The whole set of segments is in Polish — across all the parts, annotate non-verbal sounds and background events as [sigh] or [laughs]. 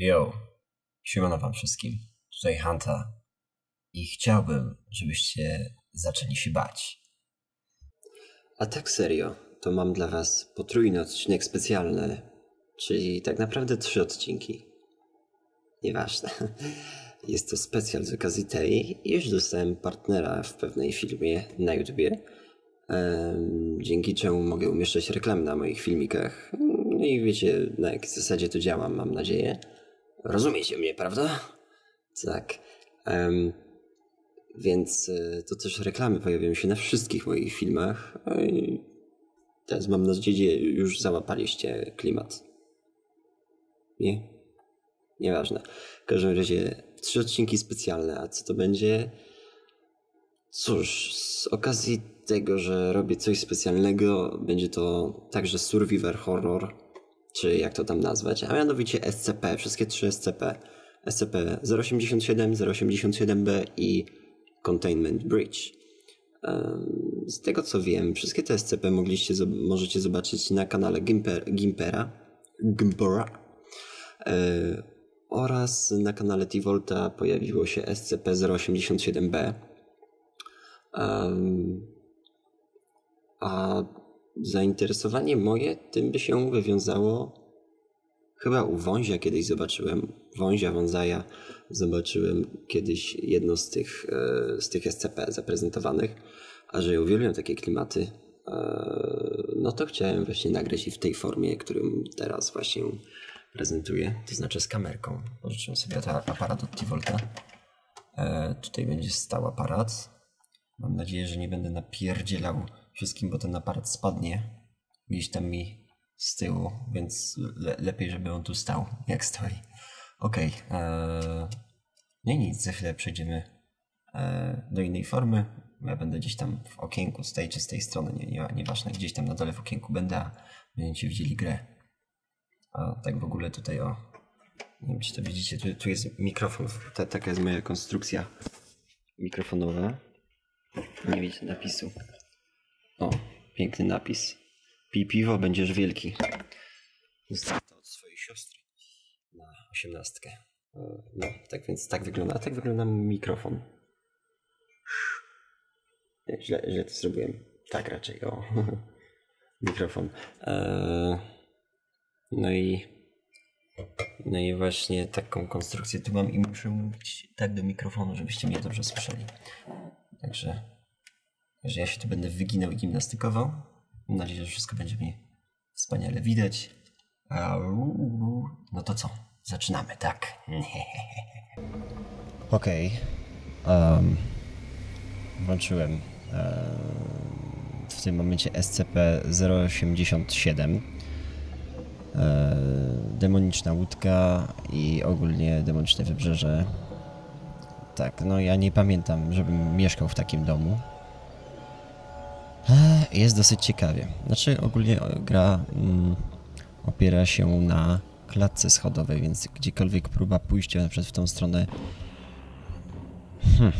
Yo, siemano wam wszystkim. Tutaj Hanta. I chciałbym, żebyście zaczęli się bać. A tak serio, to mam dla was potrójny odcinek specjalny, czyli tak naprawdę trzy odcinki. Nieważne. [laughs] Jest to specjal z okazji tej, iż dostałem partnera w pewnej filmie na YouTubie, dzięki czemu mogę umieszczać reklamy na moich filmikach. No i wiecie, na jakiej zasadzie to działam, mam nadzieję. Rozumiecie mnie, prawda? Tak. Em, więc e, to też reklamy pojawiają się na wszystkich moich filmach. I teraz mam nadzieję, już załapaliście klimat. Nie? Nieważne. W każdym razie trzy odcinki specjalne, a co to będzie? Cóż, z okazji tego, że robię coś specjalnego, będzie to także Survivor Horror, czy jak to tam nazwać, a mianowicie SCP, wszystkie trzy SCP. SCP-087, 087B i Containment. Em, Z tego co wiem, wszystkie te SCP mogliście, możecie zobaczyć na kanale Gimper, Gimpera, Gimpera e, oraz na kanale T-Volta pojawiło się SCP-087B. Em, a zainteresowanie moje tym by się wywiązało chyba u Wązia kiedyś zobaczyłem, Wązia Wązaja zobaczyłem kiedyś jedno z tych, e, z tych SCP zaprezentowanych, a że ja uwielbiam takie klimaty, e, no to chciałem właśnie nagrać i w tej formie, którym teraz właśnie prezentuję, to znaczy z kamerką. Pożyczyłem sobie aparat od T-Volta. E, tutaj będzie stał aparat. Mam nadzieję, że nie będę napierdzielał wszystkim, bo ten aparat spadnie gdzieś tam mi z tyłu, więc le lepiej, żeby on tu stał, jak stoi. Okej. Okay, nie nic, za chwilę przejdziemy e, do innej formy. Ja będę gdzieś tam w okienku z tej czy z tej strony, nie, nie, nieważne, gdzieś tam na dole w okienku będę, a będziecie widzieli grę. A tak w ogóle tutaj o... Nie wiem, czy to widzicie, tu, tu jest mikrofon, ta, taka jest moja konstrukcja mikrofonowa. Nie widzicie napisu. O, piękny napis. Pij piwo, będziesz wielki. Dostałem to od swojej siostry na osiemnastkę. E, No, tak więc tak wygląda. A tak wygląda mikrofon. Źle, źle to zrobiłem. Tak raczej, o. [laughs] mikrofon. E, No i... No i właśnie taką konstrukcję tu mam i muszę mówić tak do mikrofonu, żebyście mnie dobrze słyszeli. Także, że ja się tu będę wyginał i gimnastykował. Mam nadzieję, że wszystko będzie mi wspaniale widać. No to co? Zaczynamy, tak? [laughs] Okej. Okay. włączyłem em, w tym momencie SCP-087. E, demoniczna łódka i ogólnie demoniczne wybrzeże. Tak, no ja nie pamiętam, żebym mieszkał w takim domu. E, Jest dosyć ciekawie. Znaczy, ogólnie o, gra mm, opiera się na klatce schodowej, więc gdziekolwiek próba pójścia na przykład w tą stronę hmm,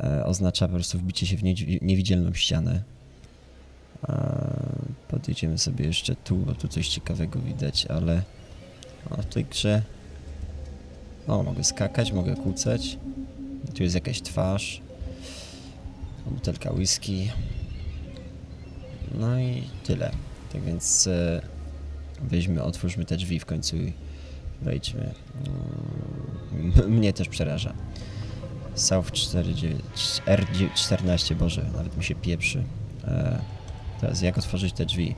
e, oznacza po prostu wbicie się w niedźwi- niewidzialną ścianę. E, Podejdziemy sobie jeszcze tu, bo tu coś ciekawego widać, ale o, w tej grze o, mogę skakać, mogę kłócać. Tu jest jakaś twarz. Butelka whisky. No i tyle. Tak więc e, weźmy, otwórzmy te drzwi w końcu i wejdźmy. Mm, [laughs] Mnie też przeraża. South 49, R14, Boże, nawet mi się pieprzy. E, teraz jak otworzyć te drzwi?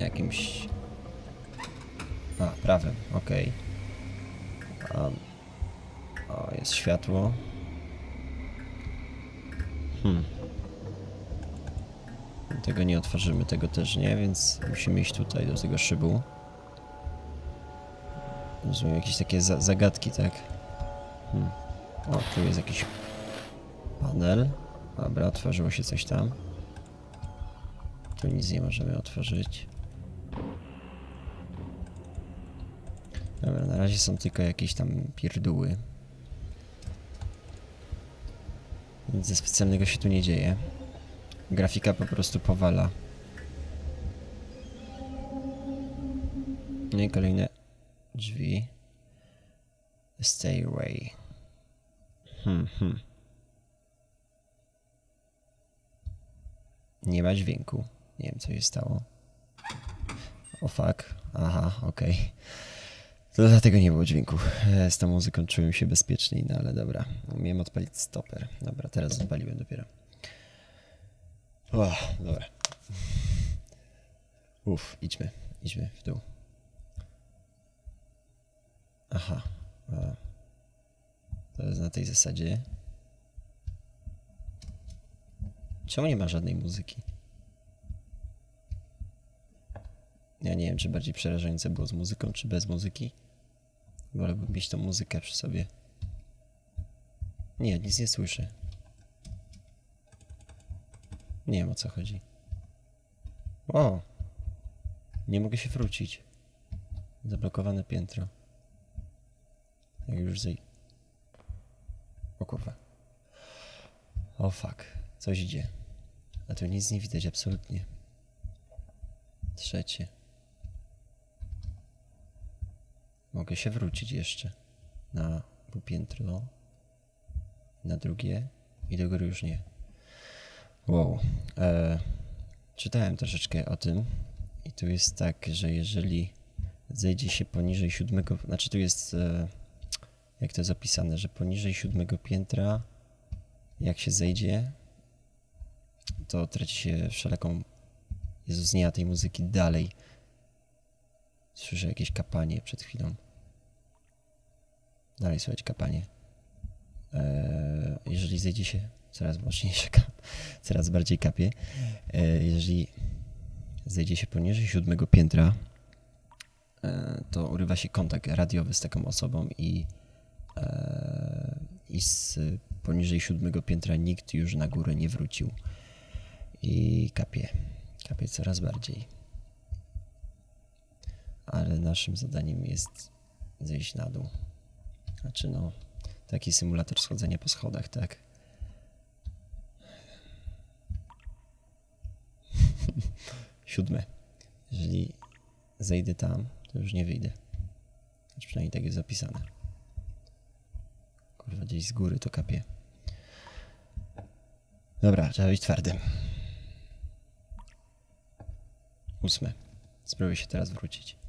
Jakimś... A, prawym, okej. Um, o, jest światło. Hmm. Tego nie otworzymy, tego też nie, więc musimy iść tutaj do tego szybu. Rozumiem, jakieś takie za zagadki, tak? Hmm. O, tu jest jakiś panel. Dobra, otworzyło się coś tam. Tu nic nie możemy otworzyć. Dobra, na razie są tylko jakieś tam pierdóły. Nic ze specjalnego się tu nie dzieje. Grafika po prostu powala. No i kolejne drzwi. Stairway. Hmm, hmm. Nie ma dźwięku. Nie wiem, co się stało. O fuck. Aha, okej. To dlatego nie było dźwięku. E, Z tą muzyką czułem się bezpieczniej, no ale dobra. Miałem odpalić stoper. Dobra, teraz odpaliłem dopiero. O, dobra. Uff, idźmy, idźmy w dół. Aha. To jest na tej zasadzie. Czemu nie ma żadnej muzyki? Ja nie wiem, czy bardziej przerażające było z muzyką, czy bez muzyki. Wolałbym mieć tą muzykę przy sobie. Nie, nic nie słyszę. Nie wiem o co chodzi. O! Nie mogę się wrócić. Zablokowane piętro. Jak już zej... O kurwa. O fuck. Coś idzie. A tu nic nie widać absolutnie. Trzecie. Mogę się wrócić jeszcze na piętro, na drugie i do góry już nie. Wow. E, czytałem troszeczkę o tym i tu jest tak, że jeżeli zejdzie się poniżej siódmego, znaczy tu jest, e, jak to jest opisane, że poniżej siódmego piętra, jak się zejdzie, to traci się wszelaką Jezus, nie ma tej muzyki dalej. Słyszę jakieś kapanie przed chwilą. Dalej słychać kapanie. Eee, jeżeli zejdzie się, coraz mocniejsze [laughs] coraz bardziej kapie. Eee, jeżeli zejdzie się poniżej siódmego piętra, eee, to urywa się kontakt radiowy z taką osobą i, i z poniżej siódmego piętra nikt już na górę nie wrócił. I kapie. Kapie coraz bardziej. Ale naszym zadaniem jest zejść na dół. Znaczy no, taki symulator schodzenia po schodach, tak? [laughs] Siódme. Jeżeli zejdę tam, to już nie wyjdę. Znaczy przynajmniej tak jest zapisane. Kurwa, gdzieś z góry to kapie. Dobra, trzeba być twardym. Ósme. Spróbuję się teraz wrócić.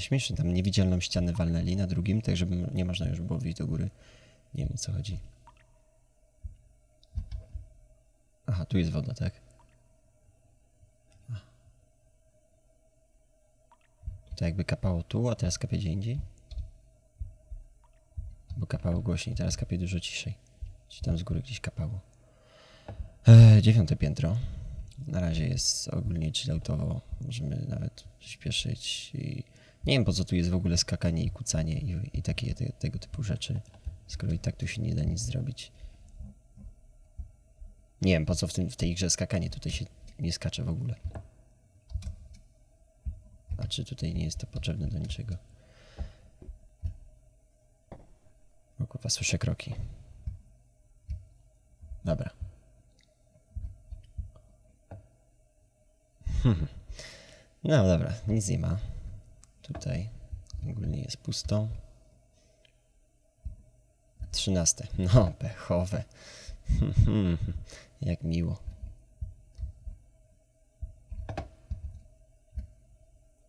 Śmieszne, tam niewidzialną ścianę walnęli na drugim, tak żeby nie można już było wyjść do góry. Nie wiem o co chodzi. Aha, tu jest woda, tak? To jakby kapało tu, a teraz kapie gdzie indziej? Bo kapało głośniej, teraz kapie dużo ciszej. Czy tam z góry gdzieś kapało. E, dziewiąte piętro. Na razie jest ogólnie chilloutowo. Możemy nawet śpieszyć i nie wiem po co tu jest w ogóle skakanie i kucanie i, i takie te, tego typu rzeczy. Skoro i tak tu się nie da nic zrobić. Nie wiem po co w, tym, w tej grze skakanie tutaj się nie skacze w ogóle. A czy tutaj nie jest to potrzebne do niczego? O kurwa, słyszę kroki. Dobra. [laughs] No dobra, nic nie ma. Tutaj ogólnie jest pusto. Trzynaste. No, pechowe. [laughs] Jak miło.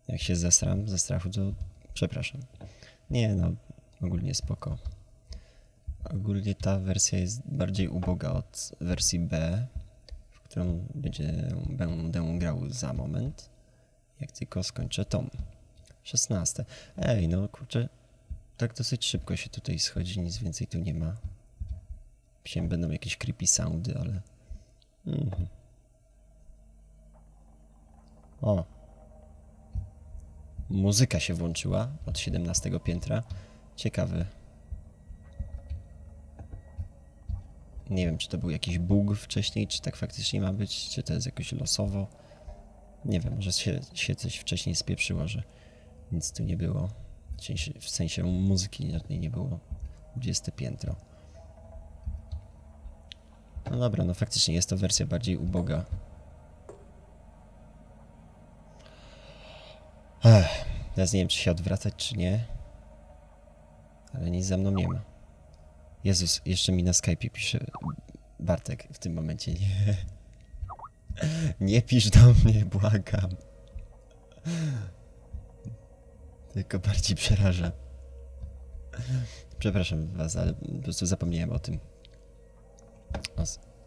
Jak się zesram ze strachu, to przepraszam. Nie no, ogólnie spoko. Ogólnie ta wersja jest bardziej uboga od wersji B, w którą będzie, będę grał za moment, jak tylko skończę tom. 16. Ej, no kurczę, tak dosyć szybko się tutaj schodzi, nic więcej tu nie ma. Myślałem, będą jakieś creepy soundy, ale... Mhm. O. Muzyka się włączyła od 17 piętra. Ciekawe. Nie wiem, czy to był jakiś bug wcześniej, czy tak faktycznie ma być, czy to jest jakoś losowo. Nie wiem, może się, się coś wcześniej spieprzyło, że nic tu nie było. W sensie, muzyki żadnej nie było. 20 piętro. No dobra, no faktycznie jest to wersja bardziej uboga. Ech, teraz nie wiem, czy się odwracać, czy nie. Ale nic za mną nie ma. Jezus, jeszcze mi na Skype'ie pisze Bartek w tym momencie. Nie. [laughs] Nie pisz do mnie, błagam. Tylko bardziej przeraża. Przepraszam was, ale po prostu zapomniałem o tym.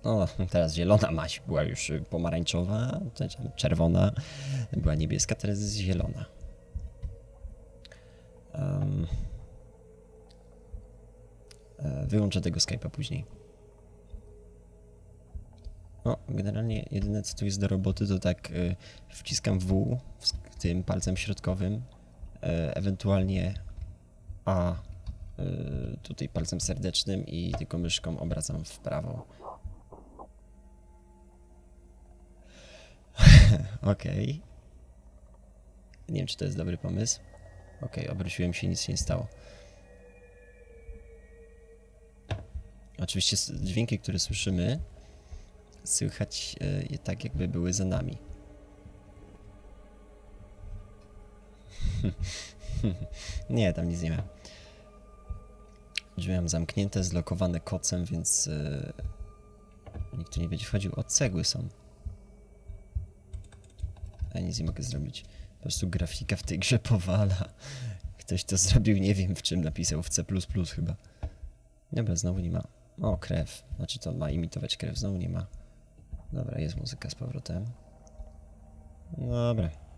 O, teraz zielona maś była już y, pomarańczowa, czerwona, była niebieska, teraz jest zielona. E, wyłączę tego Skype'a później. No, generalnie jedyne co tu jest do roboty to tak y, wciskam W z tym palcem środkowym, ewentualnie A y, tutaj palcem serdecznym i tylko myszką obracam w prawo. [laughs] Okej. Nie wiem, czy to jest dobry pomysł. Okej, obróciłem się, nic się nie stało. Oczywiście dźwięki, które słyszymy, słychać e, je tak, jakby były za nami. [laughs] nie, tam nic nie ma. Drzwi mam zamknięte, zlokowane kocem, więc e, nikt tu nie będzie wchodził. O, cegły są. A ja nic nie mogę zrobić. Po prostu grafika w tej grze powala. Ktoś to zrobił, nie wiem w czym napisał, w C++ chyba. Dobra, znowu nie ma. O, krew. Znaczy to ma imitować krew, znowu nie ma. Dobra, jest muzyka z powrotem. Dobra.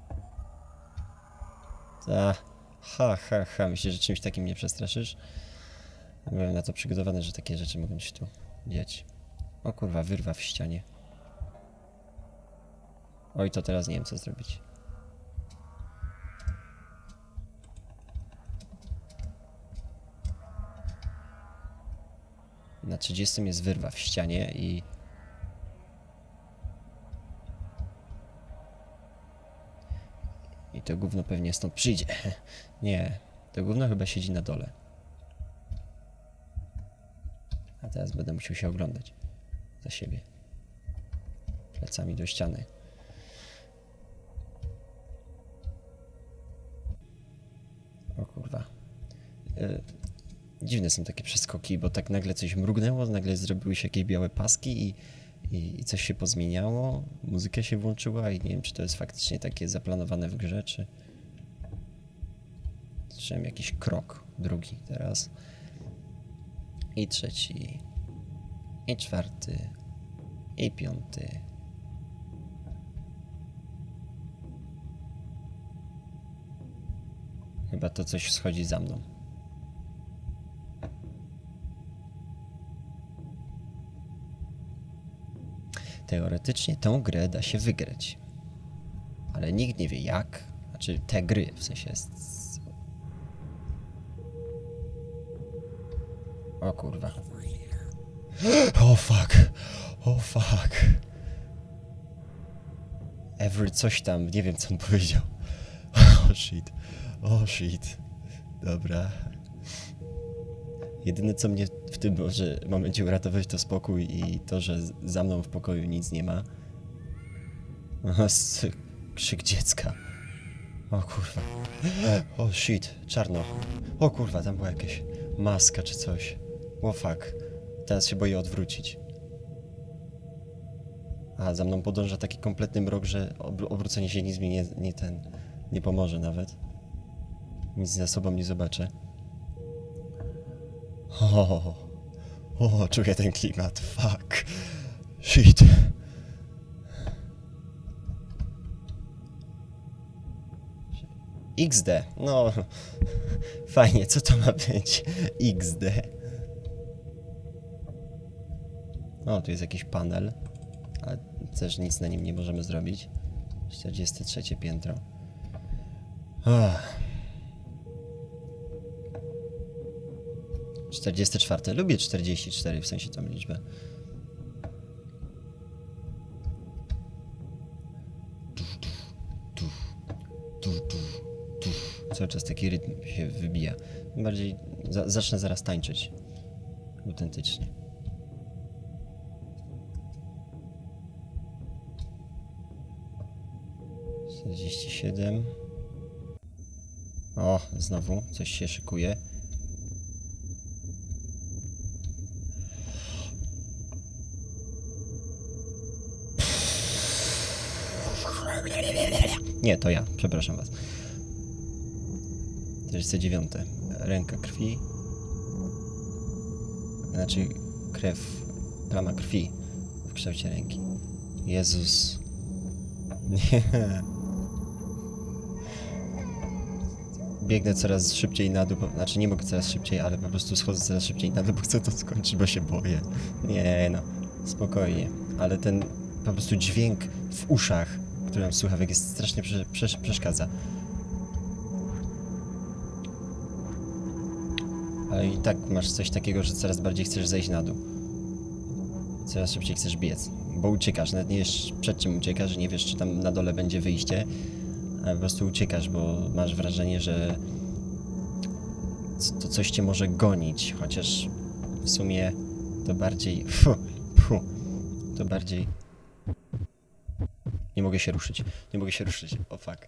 Ta. Ha, ha, ha. Myślisz, że czymś takim mnie przestraszysz? Byłem na to przygotowany, że takie rzeczy mogą się tu dziać. O kurwa, wyrwa w ścianie. Oj, to teraz nie wiem co zrobić. Na 30 jest wyrwa w ścianie i... I to gówno pewnie stąd przyjdzie. [laughs] Nie, to gówno chyba siedzi na dole. A teraz będę musiał się oglądać za siebie. Plecami do ściany. O kurwa. Y, dziwne są takie przeskoki, bo tak nagle coś mrugnęło, nagle zrobiły się jakieś białe paski i, i, coś się pozmieniało. Muzyka się włączyła i nie wiem, czy to jest faktycznie takie zaplanowane w grze, czy... Słyszałem jakiś krok, drugi teraz. I trzeci. I czwarty. I piąty. Chyba to coś schodzi za mną. Teoretycznie tą grę da się wygrać. Ale nikt nie wie jak. Znaczy te gry, w sensie. O kurwa. [gasps] O fuck. O fuck. Every coś tam, nie wiem co on powiedział. [laughs] Oh shit. Oh shit. Dobra. Jedyne co mnie tym może momencie uratować to spokój i to, że za mną w pokoju nic nie ma. Krzyk dziecka. O kurwa. O shit, czarno. O kurwa, tam była jakaś maska czy coś. O fuck. Teraz się boję odwrócić. A, za mną podąża taki kompletny mrok, że obr- obrócenie się nic mi nie, nie ten... nie pomoże nawet. Nic za sobą nie zobaczę. O, o, czuję ten klimat. Fuck. Shit. XD. No, fajnie, co to ma być? XD. O, tu jest jakiś panel, ale też nic na nim nie możemy zrobić. 43 piętro. 44. Lubię 44, w sensie tą liczbę. Cały czas taki rytm się wybija. Bardziej za, zacznę zaraz tańczyć. Autentycznie. Czterdzieści siedem. O, znowu coś się szykuje. Nie, to ja, przepraszam was. 49. Ręka krwi. Znaczy krew, plama krwi w kształcie ręki. Jezus. Nie. Biegnę coraz szybciej na dół, znaczy nie mogę coraz szybciej, ale po prostu schodzę coraz szybciej na dół, bo chcę to skończyć, bo się boję. Nie no, spokojnie. Ale ten po prostu dźwięk w uszach, który mam słuchawek jest strasznie prze, prze, przeszkadza. Ale i tak masz coś takiego, że coraz bardziej chcesz zejść na dół. Coraz szybciej chcesz biec, bo uciekasz, nawet nie wiesz przed czym uciekasz, nie wiesz czy tam na dole będzie wyjście, a po prostu uciekasz, bo masz wrażenie, że to coś cię może gonić, chociaż w sumie to bardziej... [laughs] Fu, fu, to bardziej... Nie mogę się ruszyć, nie mogę się ruszyć, o fuck.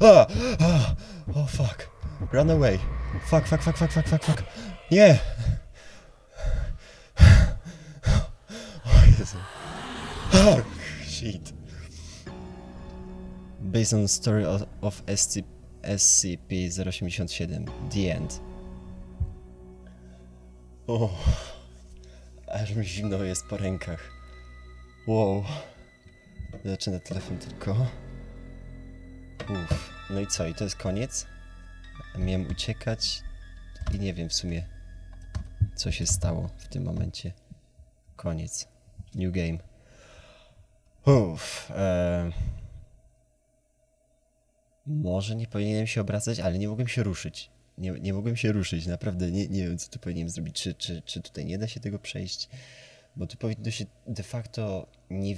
A! A! O fuck. Run away. Fuck, fuck, fuck, fuck, fuck, fuck, fuck. Nie! O Jezu. Ah, shit. Based on story of, of SC, SCP-087. The end. O, aż mi zimno jest po rękach. Wow. Zaczyna telefon tylko. Uff. No i co? I to jest koniec? Miałem uciekać i nie wiem w sumie, co się stało w tym momencie. Koniec. New game. Uff. E... Może nie powinienem się obracać, ale nie mogłem się ruszyć. Nie, nie mogłem się ruszyć, naprawdę nie, nie wiem, co tu powinienem zrobić. Czy, czy, czy tutaj nie da się tego przejść? Bo tu powinno się de facto, nie,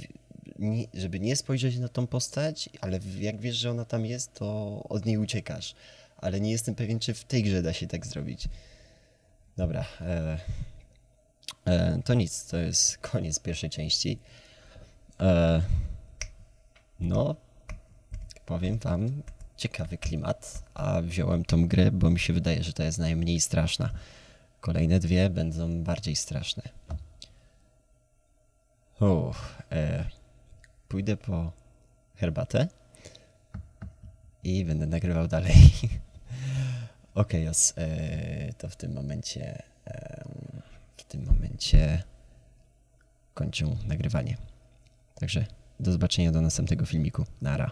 nie, żeby nie spojrzeć na tą postać, ale jak wiesz, że ona tam jest, to od niej uciekasz. Ale nie jestem pewien, czy w tej grze da się tak zrobić. Dobra. E, e, to nic, to jest koniec pierwszej części. E, no, powiem wam, ciekawy klimat, a wziąłem tą grę, bo mi się wydaje, że to jest najmniej straszna. Kolejne dwie będą bardziej straszne. Uff, e, pójdę po herbatę i będę nagrywał dalej. [laughs] Okej, os, e, to w tym momencie, em, w tym momencie kończę nagrywanie. Także do zobaczenia do następnego filmiku. Nara.